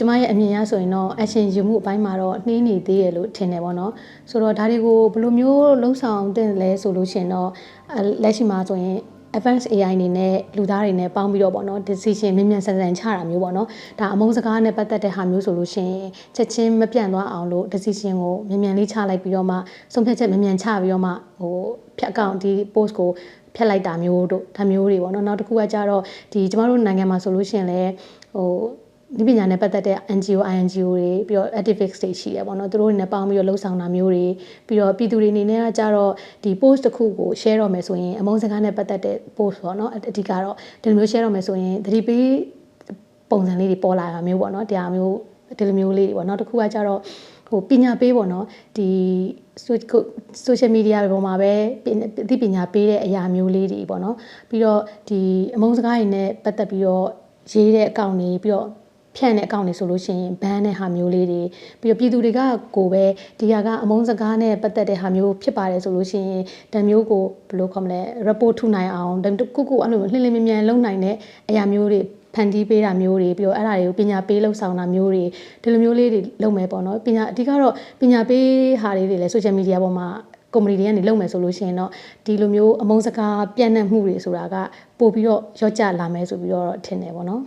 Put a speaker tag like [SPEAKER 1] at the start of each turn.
[SPEAKER 1] ကျမရဲ့အမြင်အရဆိုရင်တော့ action ယူမှုအပိုင်းမှာတော့နှင်းနေသေးရလို့ထင်တယ်ပေါ့နော်ဆိုတော့ဒါတွေကိုဘယ်လိုမျိုးလှုံ့ဆော်တင်လဲဆိုလို့ရှိရင်တော့အဲလက်ရှိမှာဆိုရင် advance AI အနေနဲ့လူသားတွေနဲ့ပေါင်းပြီးတော့ပေါ့နော် decision မြန်မြန်ဆန်ဆန်ချတာမျိုးပေါ့နော်ဒါအမုန်းစကားနဲ့ပတ်သက်တဲ့ဟာမျိုးဆိုလို့ရှိရင်ချက်ချင်းမပြန့်သွားအောင်လို့ decision ကိုမြန်မြန်လေးချလိုက်ပြီးတော့မှဆုံးဖြတ်ချက်မြန်မြန်ချပြီးတော့မှဟိုဖြတ်အကောင့်ဒီ post ကိုဖြတ်လိုက်တာမျိုးတို့ဒါမျိုးတွေပေါ့နော်နောက်တစ်ခုကကြတော့ဒီကျမတို့နိုင်ငံမှာဆိုလို့ရှိရင်လည်းဟို ဒီပညာနဲ့ပတ်သက်တဲ့ NGO INGO တွေပြီးတော့ activists တွေရှိတယ်ပေါ့နော်သူတို့တွေနဲ့ပေါင်းပြီးတော့လှုပ်ဆောင်တာမျိုးတွေပြီးတော့ပြည်သူတွေအနေနဲ့ကကြတော့ဒီ post တစ်ခုကို share တော့မယ်ဆိုရင်အမုန်းစကားနဲ့ပတ်သက်တဲ့ post ပေါ့နော်အဓိကတော့ဒီလိုမျိုး share တော့မယ်ဆိုရင်သတိပေးပုံစံလေးတွေပေါ်လာတာမျိုးပေါ့နော်တရားမျိုးဒီလိုမျိုးလေးတွေပေါ့နော်တစ်ခုကကြတော့ဟိုပညာပေးပေါ့နော်ဒီ social media တွေပေါ်မှာပဲအသိပညာပေးတဲ့အရာမျိုးလေးတွေပေါ့နော်ပြီးတော့ဒီအမုန်းစကားတွေနဲ့ပတ်သက်ပြီးတော့ရေးတဲ့အကောင့်တွေပြီးတော့ ဖြန့်တဲ့အကောင့်တွေဆိုလို့ရှိရင်ဘန်းတဲ့ဟာမျိုးလေးတွေပြီးတော့ပြည်သူတွေကကိုပဲဒီဟာကအမုန်းစကားနဲ့ပတ်သက်တဲ့ဟာမျိုးဖြစ်ပါတယ်ဆိုလို့ရှိရင်တံမျိုးကိုဘယ်လိုခေါ်မလဲ report ထုနိုင်အောင်တခုခုအဲ့လိုလှင်လင်းမြန်မြန်လုပ်နိုင်တဲ့အရာမျိုးတွေဖန်တီးပေးတာမျိုးတွေပြီးတော့အဲ့ဒါတွေကိုပညာပေးလှုပ်ဆောင်တာမျိုးတွေဒီလိုမျိုးလေးတွေလုပ်မယ်ပေါ့နော်ပညာအဓိကတော့ပညာပေးဟာလေးတွေလည်း social media ပေါ်မှာကွန်မတီတွေကနေလုပ်မယ်ဆိုလို့ရှိရင်တော့ဒီလိုမျိုးအမုန်းစကားပြန့်နှံ့မှုတွေဆိုတာကပို့ပြီးတော့ရော့ကျလာမယ်ဆိုပြီးတော့ထင်တယ်ပေါ့နော်